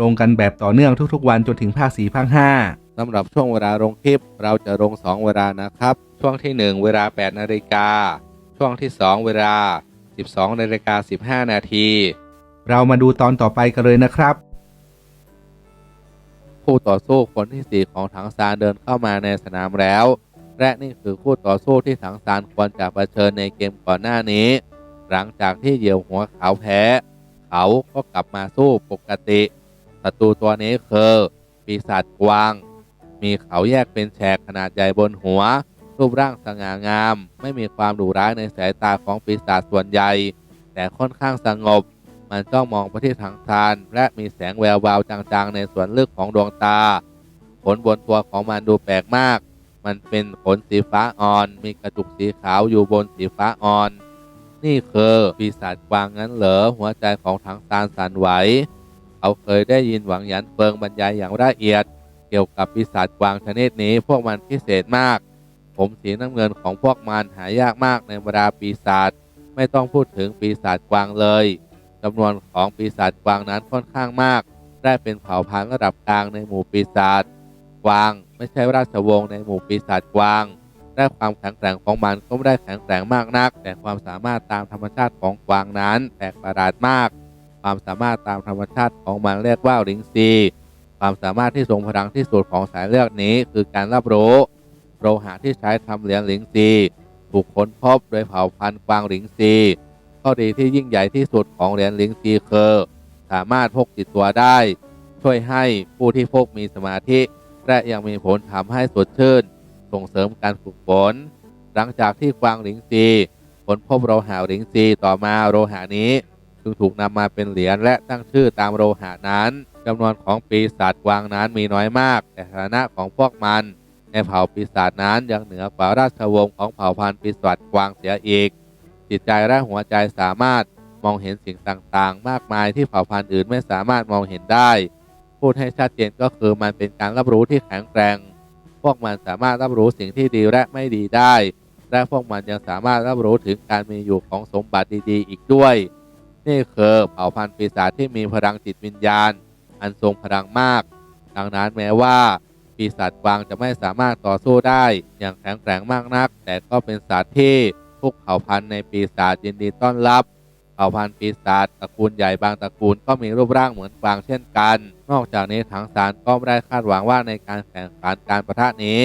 ลงกันแบบต่อเนื่องทุกๆ วันจนถึงภาคสี่ภาคห้าสำหรับช่วงเวลาลงคลิป เราจะลง 2 เวลานะครับ ช่วงที่ 1 เวลา 8 นาฬิกา ช่วงที่ 2 เวลา 12 นาฬิกา 15 นาที เรามาดูตอนต่อไปกันเลยนะครับคู่ต่อสู้คนที่ 4 ของถังซานเดินเข้ามาในสนามแล้ว และนี่คือคู่ต่อสู้ที่ถังซานควรจะเผชิญในเกมก่อนหน้านี้ หลังจากที่เหยี่ยวหัวขาวแพ้ เขาก็กลับมาสู้ปกติ ศัตรูตัวนี้คือปีศาจกวาง มีเขาแยกเป็นแฉกขนาดใหญ่บนหัว รูปร่างสง่างาม ไม่มีความดุร้ายในสายตาของปีศาจส่วนใหญ่ แต่ค่อนข้างสงบ มันจ้องมองไปที่ทางซาน และมีแสงแวววาวจางๆ ในส่วนลึกของดวงตา ขนบนตัวของมันดูแปลกมาก มันเป็นขนสีฟ้าอ่อน มีกระจุกสีขาวอยู่บนสีฟ้าอ่อน นี่คือปีศาจกวางงั้นเหรอหัวใจของทางซานสั่นไหว เขาเคยได้ยินหวังหยันเฟิงบรรยายอย่างละเอียด เกี่ยวกับปีศาจกวางชนิดนี้พวกมันพิเศษมาก ผมสีน้ำเงินของพวกมันหายากมากในบรรดาปีศาจไม่ต้องพูดถึงปีศาจกวางเลยจำนวนของปีศาจกวางนั้นค่อนข้างมาก ได้เป็นเผ่าพันธุ์ระดับกลางในหมู่ปีศาจกวาง ไม่ใช่ราชวงศ์ในหมู่ปีศาจกวางและความแข็งแกร่งของมันก็ไม่ได้แข็งแกร่งมากนัก แต่ความสามารถตามธรรมชาติของกวางนั้นแปลกประหลาดมาก ความสามารถตามธรรมชาติของมันเรียกว่าลิงซีความสามารถที่ทรงพลังที่สุดของสายเลือดนี้ คือการรับรู้โลหะที่ใช้ทำเหรียญหลิงซีถูกค้นพบโดยเผ่าพันธุ์กวางหลิงซีข้อดีที่ยิ่งใหญ่ที่สุดของเหรียญหลิงซีคือสามารถพกติดตัวได้ ช่วยให้ผู้ที่พกมีสมาธิ และยังมีผลทำให้สดชื่น ส่งเสริมการฝึกฝนหลังจากที่กวางหลิงซีค้นพบโลหะหลิงซีต่อมาโลหะนี้ จึงถูกนำมาเป็นเหรียญและตั้งชื่อตามโลหะนั้นจำนวนของปีศาจกวางนั้นมีน้อยมาก แต่ฐานะของพวกมัน ในเผ่าปีศาจนั้นยังเหนือกว่าราชวงศ์ของเผ่าพันธุ์ปีศาจกวางเสียอีก จิตใจและหัวใจสามารถมองเห็นสิ่งต่างๆ มากมายที่เผ่าพันธุ์อื่นไม่สามารถมองเห็นได้ พูดให้ชัดเจนก็คือมันเป็นการรับรู้ที่แข็งแกร่งพวกมันสามารถรับรู้สิ่งที่ดีและไม่ดีได้ และพวกมันยังสามารถรับรู้ถึงการมีอยู่ของสมบัติดีๆ อีกด้วย นี่คือเผ่าพันธุ์ปีศาจที่มีพลังจิตวิญญาณ อันทรงพลังมาก ดังนั้นแม้ว่า ปีศาจกวางจะไม่สามารถต่อสู้ได้อย่างแข็งแกร่งมากนัก แต่ก็เป็นสัตว์ที่ทุกเผ่าพันธุ์ในปีศาจยินดีต้อนรับเผ่าพันธุ์ปีศาจตระกูลใหญ่บางตระกูลก็มีรูปร่างเหมือนกวางเช่นกัน นอกจากนี้ถังสารก็ไม่ได้คาดหวังว่าในการแข่งขันการประทะนี้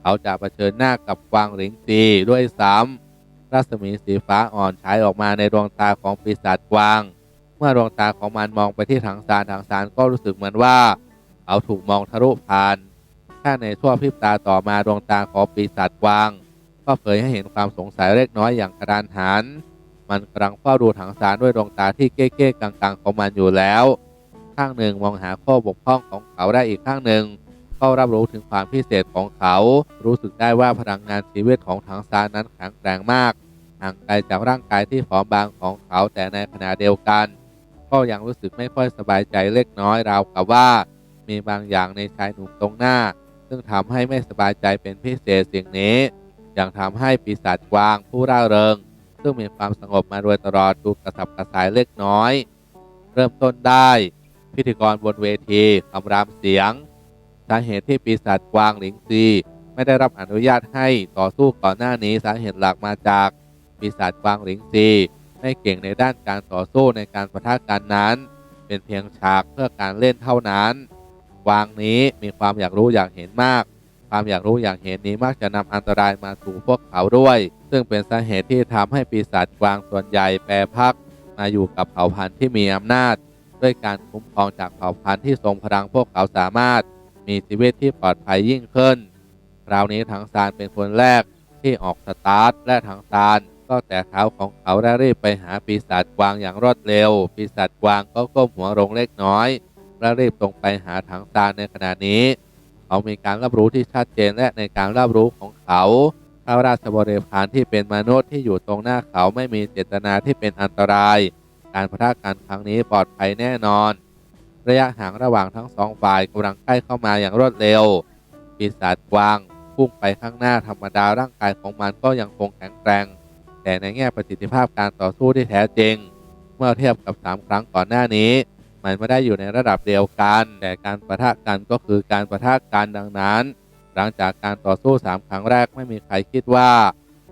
เขาจะเผชิญหน้ากับกวางหลิงซีด้วยซ้ำ รัศมีสีฟ้าอ่อนฉายออกมาในดวงตาของปีศาจกวาง เมื่อดวงตาของมันมองไปที่ถังซานถังซานก็รู้สึกเหมือนว่า เขาถูกมองทะลุผ่านแค่ในชั่วพริบตาต่อมาดวงตาของปีศาจกวาง ก็เผยให้เห็นความสงสัยเล็กน้อยอย่างกระดานหัน มันกำลังเฝ้าดูถังซานด้วยดวงตาที่เก้ๆกังๆของมันอยู่แล้ว ข้างหนึ่งมองหาข้อบกพร่องของเขาได้อีกข้างหนึ่ง ก็รับรู้ถึงความพิเศษของเขา รู้สึกได้ว่าพลังงานชีวิตของถังซานนั้นแข็งแกร่งมากห่างไกลจากร่างกายที่ผอมบางของเขาแต่ในขณะเดียวกัน ก็ยังรู้สึกไม่ค่อยสบายใจเล็กน้อยราวกับว่า มีบางอย่างในชายหนุ่มตรงหน้า ซึ่งทำให้ไม่สบายใจเป็นพิเศษสิ่งนี้ยังทำให้ปีศาจกวางผู้ร่าเริง ซึ่งมีความสงบมาโดยตลอดดูกระสับกระส่ายเล็กน้อย เริ่มต้นได้ พิธีกรบนเวทีคำรามเสียง สาเหตุที่ปีศาจกวางหลิงซีไม่ได้รับอนุญาตให้ต่อสู้ก่อนหน้านี้สาเหตุหลักมาจากปีศาจกวางหลิงซีไม่เก่งในด้านการต่อสู้ในการประทะกันนั้น เป็นเพียงฉากเพื่อการเล่นเท่านั้นกวางนี้มีความอยากรู้อยากเห็นมาก ความอยากรู้อยากเห็นนี้มักจะนำอันตรายมาสู่พวกเขาด้วย ซึ่งเป็นสาเหตุที่ทำให้ปีศาจกวางส่วนใหญ่แปรพัก มาอยู่กับเผ่าพันธุ์ที่มีอำนาจ ด้วยการคุ้มครองจากเผ่าพันธุ์ที่ทรงพลังพวกเขาสามารถ มีชีวิตที่ปลอดภัยยิ่งขึ้น คราวนี้ถังซานเป็นคนแรกที่ออกสตาร์ทและถังซานก็แต่เท้าของเขาและรีบไปหาปีศาจกวางอย่างรวดเร็ว ปีศาจกวางก็ก้มหัวลงเล็กน้อย และรีบตรงไปหาถังซานในขณะนี้ เขามีการรับรู้ที่ชัดเจนและในการรับรู้ของเขาพระราชบริพารที่เป็นมนุษย์ที่อยู่ตรงหน้าเขาไม่มีเจตนาที่เป็นอันตราย การพะทะกันครั้งนี้ปลอดภัยแน่นอน ระยะห่างระหว่างทั้งสองฝ่ายกำลังใกล้เข้ามาอย่างรวดเร็ว ปีศาจกวางพุ่งไปข้างหน้าธรรมดาร่างกายของมันก็ยังคงแข็งแกร่ง แต่ในแง่ประสิทธิภาพการต่อสู้ที่แท้จริง เมื่อเทียบกับ 3 ครั้งก่อนหน้านี้ มันไม่ได้อยู่ในระดับเดียวกัน แต่การประทะกันก็คือการประทะกันดังนั้น หลังจากการต่อสู้ 3 ครั้งแรกไม่มีใครคิดว่า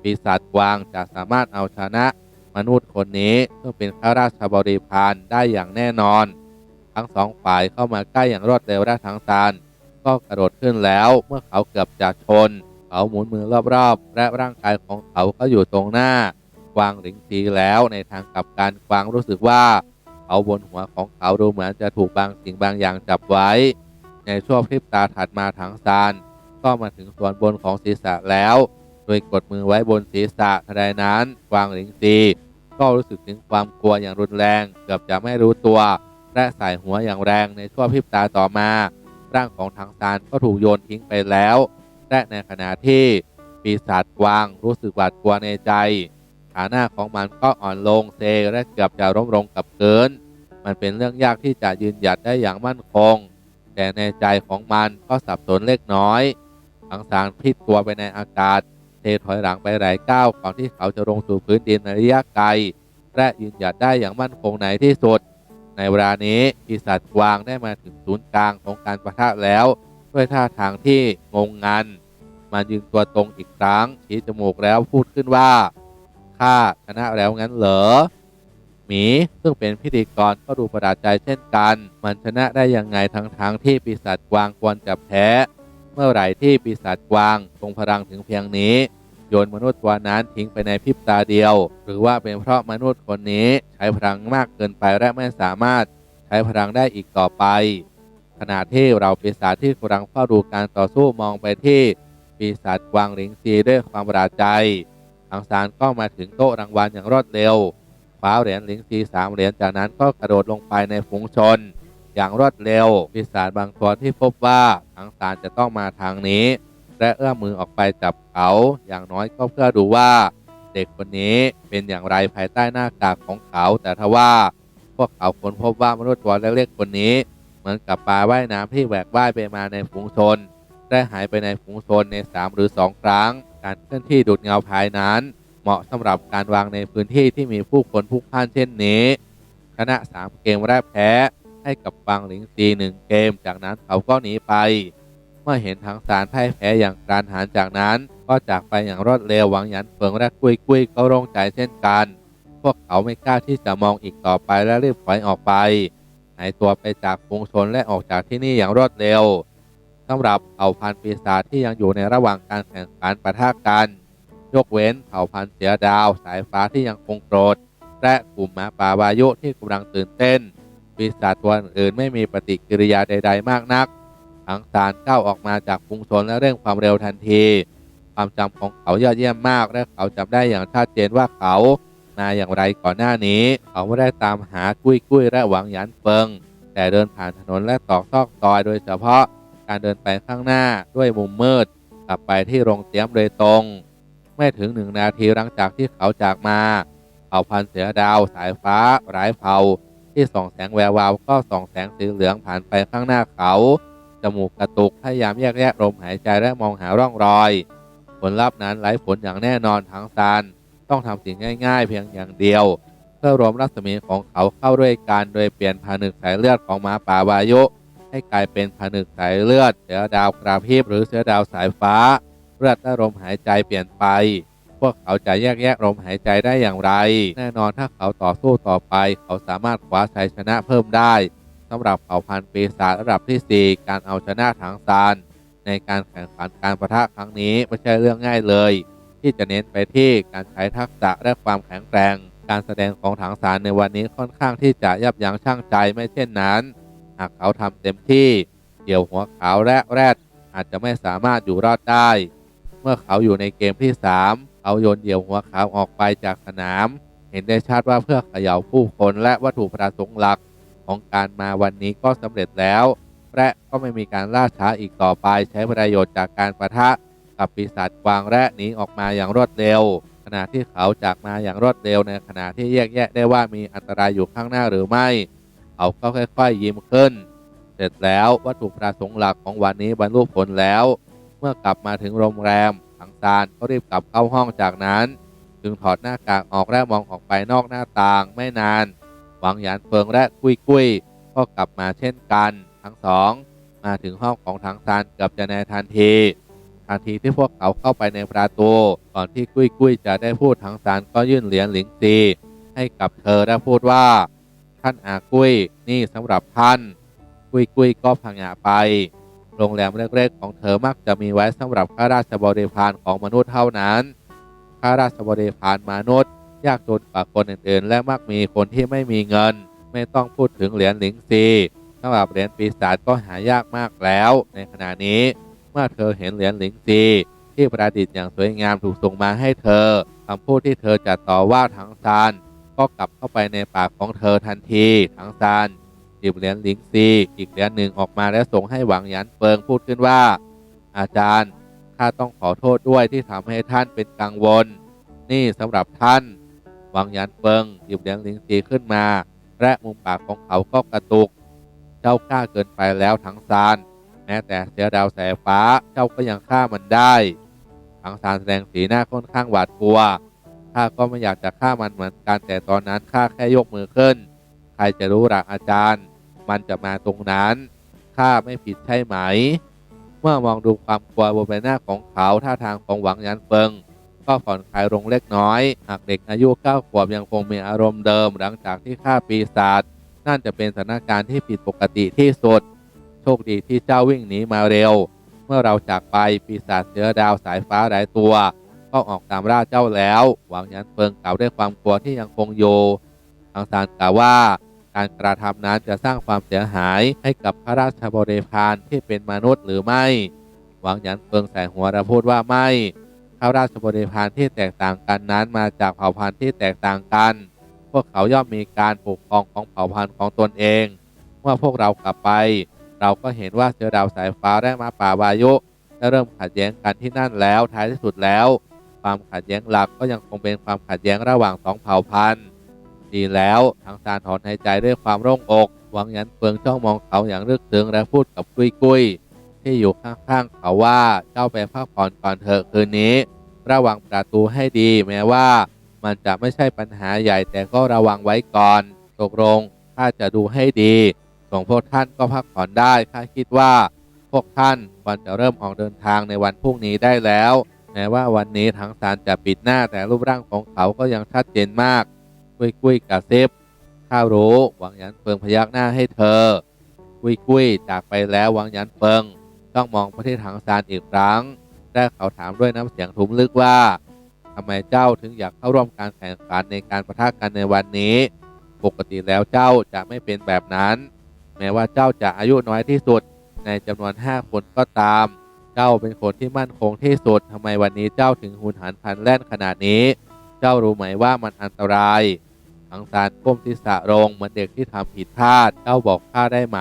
ปีศาจกวางจะสามารถเอาชนะ มนุษย์คนนี้ซึ่งเป็นข้าราชบริพารได้อย่างแน่นอน ทั้งสองฝ่ายเข้ามาใกล้อย่างรวดเร็วและทั้งซานก็กระโดดขึ้นแล้วเมื่อเขาเกือบจะชน เขาหมุนมือรอบๆ และร่างกายของเขาก็อยู่ตรงหน้ากวางหลิงซีแล้วในทางกลับการกวางรู้สึกว่าเขาบนหัวของเขาดูเหมือนจะถูกบางสิ่งบางอย่างจับไว้ ในช่วงพริบตาถัดมาถังซานก็มาถึงส่วนบนของศีรษะแล้ว โดยกดมือไว้บนศีรษะทันใดนั้นกวางหลิงซีก็รู้สึกถึงความกลัวอย่างรุนแรง เกือบจะไม่รู้ตัว และใส่หัวอย่างแรงในช่วงพริบตาต่อมา ร่างของถังซานก็ถูกโยนทิ้งไปแล้ว และในขณะที่ปีศาจกวางรู้สึกหวาดกลัวในใจขาหน้าของมันก็อ่อนลงเซและเกือบจะล้มลงกับพื้นมันเป็นเรื่องยากที่จะยืนหยัดได้อย่างมั่นคง แต่ในใจของมันก็สับสนเล็กน้อยทังสารพลิกตัวไปในอากาศเทถอยหลังไปหลายก้าวก่อนที่เขาจะลงสู่พื้นดินในระยะไกลและยืนหยัดได้อย่างมั่นคงในที่สุด ในเวลานี้ปีศาจกวางได้มาถึงศูนย์กลางของการประทะแล้ว ด้วยท่าทางที่งงงันมันยืนตัวตรงอีกครั้งชี้จมูกแล้วพูดขึ้นว่าข้าชนะแล้วงั้นเหรอหมีซึ่งเป็นพิธีกรก็ดูประหลาดใจเช่นกัน มันชนะได้ยังไงทั้งทางที่ปีศาจกวางควรจะแพ้ เมื่อไหร่ที่ปีศาจกวางทรงพลังถึงเพียงนี้ โยนมนุษย์ตัวนั้นทิ้งไปในพริบตาเดียว หรือว่าเป็นเพราะมนุษย์คนนี้ใช้พลังมากเกินไปและไม่สามารถใช้พลังได้อีกต่อไป ขณะที่เราปีศาจที่กำลังเฝ้าดูการต่อสู้มองไปที่ปีศาจกวางหลิงซีด้วยความประหลาดใจทางซานก็มาถึงโต๊ะรางวัลอย่างรวดเร็วคว้าเหรียญหลิงซีสามเหรียญจากนั้นก็กระโดดลงไปในฝูงชน อย่างรวดเร็วปีศาจบางตัวที่พบว่าทางซานจะต้องมาทางนี้ และเอื้อมมือออกไปจับเขาอย่างน้อยก็เพื่อดูว่าเด็กคนนี้เป็นอย่างไรภายใต้หน้ากากของเขา แต่ทว่าพวกเขาค้นพบว่ามนุษย์ตัวเล็กๆคนนี้ เหมือนกับปลาว่ายน้ำที่แหวกว่ายไปมาในฝูงชนได้หายไปในฝูงชนใน 3 หรือ 2 ครั้ง การเคลื่อนที่ดูดเงาภายนั้น เหมาะสำหรับการวางในพื้นที่ที่มีผู้คนพลุกพล่านเช่นนี้ชนะ 3 เกมแรกแพ้ให้กับฟังหลิงซีหนึ่งเกม จากนั้นเขาก็หนีไป มื่อเห็นทางสารพ่ายแพ้อย่างกานหารจากนั้น ก็จากไปอย่างรวดเร็วหวังหยันเฟิงและกุยกุยก็โล่งใจเช่นกัน พวกเขาไม่กล้าที่จะมองอีกต่อไปและรีบถอยออกไปหายตัวไปจากฝูงชนและออกจากที่นี่อย่างรวดเร็วสำหรับเผ่าพันธุ์ปีศาจที่ยังอยู่ในระหว่างการแข่งขันปะทะกัน ยกเว้นเผ่าพันธุ์เสือดาวสายฟ้าที่ยังคงโกรธและกลุ่มหมาป่าวายุที่กำลังตื่นเต้น ปีศาจตัวอื่นไม่มีปฏิกิริยาใด ๆ มากนัก ทังสารก้าวออกมาจากฝูงชนและเร่งความเร็วทันที ความจำของเขายอดเยี่ยมมากและเขาจำได้อย่างชัดเจนว่าเขามาอย่างไรก่อนหน้านี้ เขาไม่ได้ตามหากุ้ยกุ้ยและหวังหยันเฟิง แต่เดินผ่านถนนและตอกซอกซอยโดยเฉพาะการเดินไปข้างหน้าด้วยมุมมืด กลับไปที่โรงเตรียมโดยตรง ไม่ถึงหนึ่งนาทีหลังจากที่เขาจากมาเผ่าพันธุ์เสือดาวสายฟ้าหลายเผ่า ที่ส่องแสงแวววาวก็ส่องแสงสีเหลืองผ่านไปข้างหน้าเขา จมูกกระตุกพยายามแยกแยะลมหายใจและมองหาร่องรอย ผลลัพธ์นั้นไร้ผลอย่างแน่นอนทั้งซานต้องทำสิ่งง่าย ๆ เพียงอย่างเดียว เพื่อรวมรัศมีของเขาเข้าด้วยกันโดยเปลี่ยนผนึกสายเลือดของหมาป่าวายุ ให้กลายเป็นผนึกสายเลือด เสือดาวกราพริบหรือเสือดาวสายฟ้าเลือดและลมหายใจเปลี่ยนไป พวกเขาจะแยกแยะลมหายใจได้อย่างไร แน่นอนถ้าเขาต่อสู้ต่อไป เขาสามารถคว้าชัยชนะเพิ่มได้ สำหรับเผ่าพันธุ์ปีศาจระดับทีสี่4 การเอาชนะทางซานในการแข่งขันการประทะครั้งนี้ไม่ใช่เรื่องง่ายเลย ที่จะเน้นไปที่การใช้ทักษะและความแข็งแกร่ง การแสดงของถังสารในวันนี้ค่อนข้างที่จะยับยั้งชั่งใจไม่เช่นนั้น หากเขาทำเต็มที่เดี่ยวหัวขาวและแรดอาจจะไม่สามารถอยู่รอดได้ เมื่อเขาอยู่ในเกมที่ 3 เขาโยนเดี่ยวหัวขาวออกไปจากสนาม เห็นได้ชัดว่าเพื่อเขย่าผู้คนและวัตถุประสงค์หลัก ของการมาวันนี้ก็สำเร็จแล้ว และก็ไม่มีการล่าช้าอีกต่อไปใช้ประโยชน์จากการประทะกับปีศาจกวางและหนีออกมาอย่างรวดเร็ว ขณะที่เขาจากมาอย่างรวดเร็วในขณะที่แยกแยะได้ว่ามีอันตรายอยู่ข้างหน้าหรือไม่ เขาก็ค่อยๆยิ้มขึ้น เสร็จแล้ววัตถุประสงค์หลักของวันนี้บรรลุผลแล้ว เมื่อกลับมาถึงโรงแรมทางซานก็รีบกลับเข้าห้องจากนั้น จึงถอดหน้ากากออกและมองออกไปนอกหน้าต่างไม่นาน หวังหยานเฟิงและกุยกุยก็กลับมาเช่นกัน ทั้งสอง มาถึงห้องของทางซานเกือบจะในทันทีทันทีที่พวกเขาเข้าไปในประตูก่อนที่กุ้ยกุ้ยจะได้พูดทางซานก็ยื่นเหรียญหลิงซีให้กับเธอและพูดว่า ท่านอากุ้ยนี่สำหรับท่าน กุ้ยกุ้ยก็พังงะไปโรงแรมเล็กๆของเธอมักจะมีไว้สำหรับข้าราชบริพารของมนุษย์เท่านั้น ข้าราชบริพารมนุษย์ ยากจนกว่าคนอื่นๆ และมักมีคนที่ไม่มีเงิน ไม่ต้องพูดถึงเหรียญหลิงซีสำหรับเหรียญปีศาจก็หายากมากแล้ว ในขณะนี้ เมื่อเธอเห็นเหรียญหลิงซีที่ประดิษฐ์อย่างสวยงามถูกส่งมาให้เธอคำพูดที่เธอจะต่อว่าถังซานก็กลับเข้าไปในปากของเธอทันทีถังซานหยิบเหรียญหลิงซีอีกเหรียญหนึ่งออกมาแล้วส่งให้หวังหยันเฟิงพูดขึ้นว่า อาจารย์ข้าต้องขอโทษด้วยที่ทำให้ท่านเป็นกังวล นี่สำหรับท่าน วังยันเฟิงหยิบเหรียญหลิงซีขึ้นมา และมุมปากของเขาก็กระตุก เจ้ากล้าเกินไปแล้วถังซาน แม้แต่เสือดาวสายฟ้าเจ้าก็ยังฆ่ามันได้ถังซานแสดงสีหน้าค่อนข้างหวาดกลัวข้าก็ไม่อยากจะฆ่ามันเหมือนกันแต่ตอนนั้นข้าแค่ยกมือขึ้น ใครจะรู้หลักอาจารย์ มันจะมาตรงนั้นข้าไม่ผิดใช่ไหม เมื่อมองดูความกลัวบนใบหน้าของเขาท่าทางของหวังยันเฟิง ก็ผ่อนคลายลงเล็กน้อย หากเด็กอายุเก้าขวบยังคงมีอารมณ์เดิม หลังจากที่ฆ่าปีศาจนั่นจะเป็นสถานการณ์ที่ผิดปกติที่สุด โชคดีที่เจ้าวิ่งหนีมาเร็ว เมื่อเราจากไปปีศาจเสือดาวสายฟ้าหลายตัว ก็ออกตามล่าเจ้าแล้ว หวังยันเฟิงกล่าวด้วยความกลัวที่ยังคงอยู่ทางซานกล่าวว่าการกระทำนั้นจะสร้างความเสียหายให้กับพระราชบริพารที่เป็นมนุษย์หรือไม่ หวังหยันเฟิงใส่หัวและพูดว่าไม่ ข้าราชบริพารที่แตกต่างกันนั้นมาจากเผ่าพันธุ์ที่แตกต่างกัน พวกเขาย่อมมีการปกครองของเผ่าพันธุ์ของตนเอง เมื่อพวกเรากลับไป เราก็เห็นว่าเสือดาวสายฟ้าและมาป่าวายุได้เริ่มขัดแย้งกันที่นั่นแล้วท้ายที่สุดแล้ว ความขัดแย้งหลักก็ยังคงเป็นความขัดแย้งระหว่างสองเผ่าพันธุ์ดีแล้วทางซานถอนหายใจด้วยความโล่งอกหวังยันเฟืองจ้องมองเขาอย่างลึกซึ้งและพูดกับกุยกุย ที่อยู่ข้างๆเขาว่าเจ้าไปพักผ่อนก่อนเถอะคืนนี้ ระวังประตูให้ดีแม้ว่า มันจะไม่ใช่ปัญหาใหญ่แต่ก็ระวังไว้ก่อน ตกลงข้าจะดูให้ดีส่งพวกท่านก็พักผ่อนได้ข้าคิดว่า พวกท่านควรจะเริ่มออกเดินทางในวันพรุ่งนี้ได้แล้วแม้ว่าวันนี้ทั้งสารจะปิดหน้าแต่รูปร่างของเขาก็ยังชัดเจนมากกุยกุยกระซิบข้ารู้ หวังยันเฟิงพยักหน้าให้เธอ กุยกุยจากไปแล้วหวังยันเฟิง ต้องมองไปที่ถังซานอีกครั้งและเขาถามด้วยน้ำเสียงทุ้มลึกว่าทำไมเจ้าถึงอยากเข้าร่วมการแข่งขันในการประทะกันในวันนี้ ปกติแล้วเจ้าจะไม่เป็นแบบนั้น แม้ว่าเจ้าจะอายุน้อยที่สุด ในจำนวน 5 คนก็ตาม เจ้าเป็นคนที่มั่นคงที่สุดทำไมวันนี้เจ้าถึงหุนหันพลันแล่นขนาดนี้ เจ้ารู้ไหมว่ามันอันตรายทังซานก้มศีรษะลงเหมือนเด็กที่ทำผิดพลาด เจ้าบอกข้าได้ไหม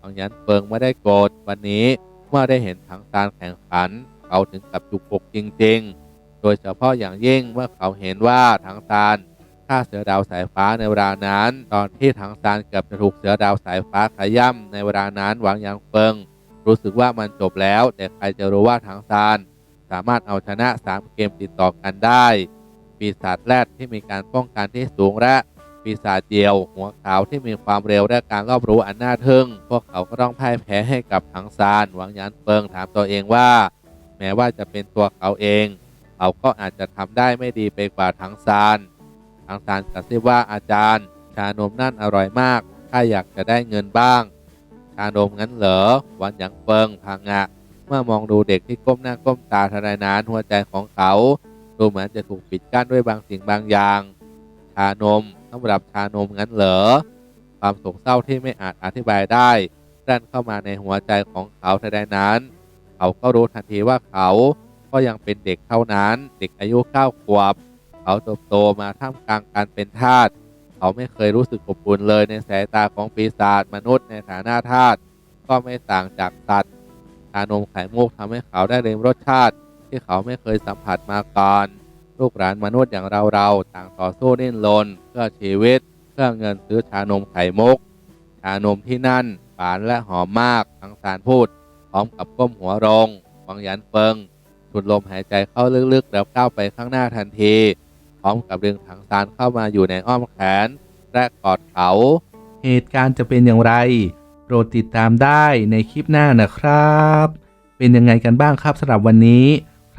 ทังยันเฟิงไม่ได้โกรธวันนี้ เมื่อได้เห็นทังซานแข่งขัน เขาถึงกับจุกอกจริง ๆ โดยเฉพาะอย่างยิ่งเมื่อเขาเห็นว่าทังซานฆ่าเสือดาวสายฟ้าในเวลานั้น ตอนที่ทังซานเกือบจะถูกเสือดาวสายฟ้าขย่ำในเวลานั้นหวังยังเฟิง รู้สึกว่ามันจบแล้ว แต่ใครจะรู้ว่าทังซานสามารถเอาชนะ 3 เกมติดต่อกันได้ ปีศาจแรดที่มีการป้องกันที่สูงและ ปีศาจเดียว หัวขาวที่มีความเร็วและการรอบรู้อันน่าทึ่ง พวกเขาก็ต้องพ่ายแพ้ให้กับทังซานหวังยันเฟิงถามตัวเองว่า แม้ว่าจะเป็นตัวเขาเอง เขาก็อาจจะทำได้ไม่ดีไปกว่าทังซานทังซานกระซิบว่าอาจารย์ ชานมนั่นอร่อยมากข้าอยากจะได้เงินบ้าง ชานมงั้นเหรอหวันหยางเฟิงพังงะเมื่อมองดูเด็กที่ก้มหน้าก้มตาทนายนานหัวใจของเขาดูเหมือนจะถูกปิดกั้นด้วยบางสิ่งบางอย่าง ชานม สำหรับชานมงั้นเหรอ ความโศกเศร้าที่ไม่อาจอธิบายได้ดันเข้ามาในหัวใจของเขาทนายนั้น เขาก็รู้ทันทีว่าเขาก็ยังเป็นเด็กเท่านั้น เด็กอายุเก้าขวบ เขาเติบโตมาท่ามกลางการเป็นทาส เขาไม่เคยรู้สึกอบอุ่นเลยในสายตาของปีศาจมนุษย์ในฐานะทาสก็ไม่ต่างจากสัตว์ชานมไข่มุกทำให้เขาได้เรียนรสชาติ ที่เขาไม่เคยสัมผัสมาก่อน ลูกหลานมนุษย์อย่างเราเราต่างต่อสู้ดิ้นรนเพื่อชีวิตเพื่อเงินซื้อชานมไข่มุก ชานมที่นั่นหวานและหอมมากทั้งสารพูด พร้อมกับก้มหัวลงวังยันเฟิงสูดลมหายใจเข้าลึกๆ แล้วก้าวไปข้างหน้าทันที พร้อมกับดึงถังซานเข้ามาอยู่ในอ้อมแขน และกอดเขา เหตุการณ์จะเป็นอย่างไร โปรดติดตามได้ในคลิปหน้านะครับ เป็นยังไงกันบ้างครับสำหรับวันนี้